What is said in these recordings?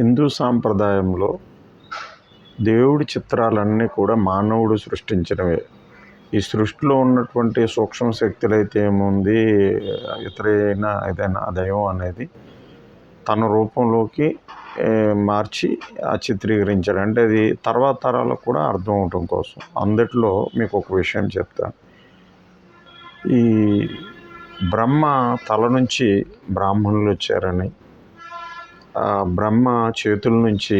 హిందూ సాంప్రదాయంలో దేవుడి చిత్రాలన్నీ కూడా మానవుడు సృష్టించినవే. ఈ సృష్టిలో ఉన్నటువంటి సూక్ష్మ శక్తులు అయితే ఏముంది? ఇతరైనా ఏదైనా దైవం అనేది తన రూపంలోకి మార్చి ఆ చిత్రీకరించాడు. అంటే అది తర్వాత తరాలకు కూడా అర్థం అవటం కోసం. అందుట్లో మీకు ఒక విషయం చెప్తాను. ఈ బ్రహ్మ తల నుంచి బ్రాహ్మణులు వచ్చారని బ్రహ్మ చేతుల నుంచి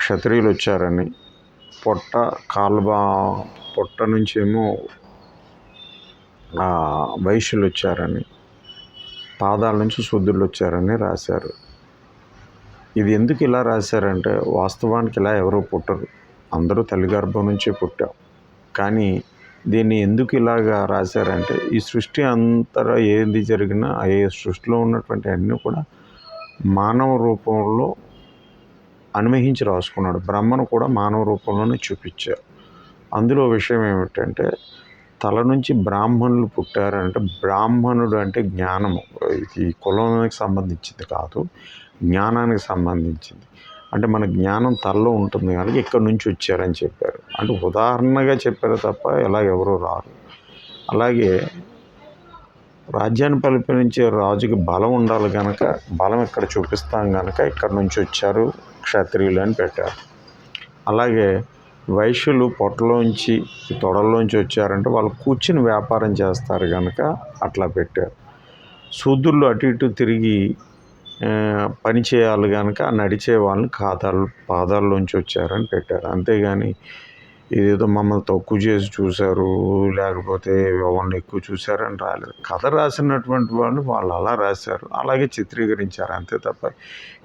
క్షత్రియులు వచ్చారని. పొట్ట కాల్బా పొట్ట నుంచి ఏమో వైశ్యులు వచ్చారని పాదాల నుంచి శుద్ధులు వచ్చారని రాశారు. ఇది ఎందుకు ఇలా రాశారంటే వాస్తవానికి ఇలా ఎవరు పుట్టరు. అందరూ తల్లి గర్భం నుంచే పుట్టాం. కానీ దీన్ని ఎందుకు ఇలాగా రాశారంటే ఈ సృష్టి అంతటా ఏది జరిగినా ఏ సృష్టిలో ఉన్నటువంటి అన్నీ కూడా మానవ రూపంలో అనుమహించి రాసుకున్నాడు. బ్రహ్మను కూడా మానవ రూపంలోనే చూపించారు. అందులో విషయం ఏమిటంటే తల నుంచి బ్రాహ్మణులు పుట్టారంటే బ్రాహ్మణుడు అంటే జ్ఞానము. ఈ కులానికి సంబంధించింది కాదు జ్ఞానానికి సంబంధించింది. అంటే మన జ్ఞానం తలలో ఉంటుంది కనుక ఇక్కడి నుంచి వచ్చారని చెప్పారు. అంటే ఉదాహరణగా చెప్పారు తప్ప ఎలా ఎవరు రారు. అలాగే రాజ్యాన్ని పరిపాలించే రాజుకి బలం ఉండాలి కనుక బలం ఇక్కడ చూపిస్తాం కనుక ఇక్కడ నుంచి వచ్చారు క్షత్రియులు అని పెట్టారు. అలాగే వైశ్యులు పొట్టలోంచి తొడల్లోంచి వచ్చారంటే వాళ్ళు కూర్చుని వ్యాపారం చేస్తారు కనుక అట్లా పెట్టారు. శూద్రులు అటు ఇటు తిరిగి పని చేయాలి కనుక నడిచే వాళ్ళని ఖాతాలు పాదాల్లోంచి వచ్చారని పెట్టారు. అంతేగాని ఇదేదో మమ్మల్ని తక్కువ చేసి చూశారు లేకపోతే ఎవరిని ఎక్కువ చూశారని రాలేదు. కథ రాసినటువంటి వాళ్ళు వాళ్ళు అలా రాశారు. అలాగే చిత్రీకరించారు అంతే తప్ప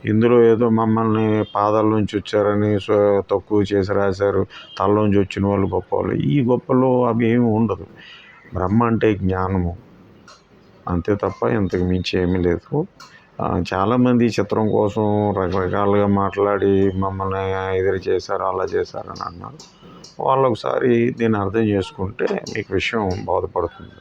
ఇందులో ఏదో మమ్మల్ని పాదాల నుంచి వచ్చారని సో తక్కువ చేసి రాశారు తలలోంచి వచ్చిన వాళ్ళు గొప్ప వాళ్ళు. ఈ గొప్పలో అవి ఏమి ఉండదు. బ్రహ్మ అంటే జ్ఞానము. అంతే తప్ప ఇంతకు మించి ఏమీ లేదు. చాలామంది చిత్రం కోసం రకరకాలుగా మాట్లాడి మమ్మల్ని ఎదురు చేశారు అలా చేశారని అన్నారు. వాళ్ళు ఒకసారి దీన్ని అర్థం చేసుకుంటే మీకు విషయం బోధపడుతుంది.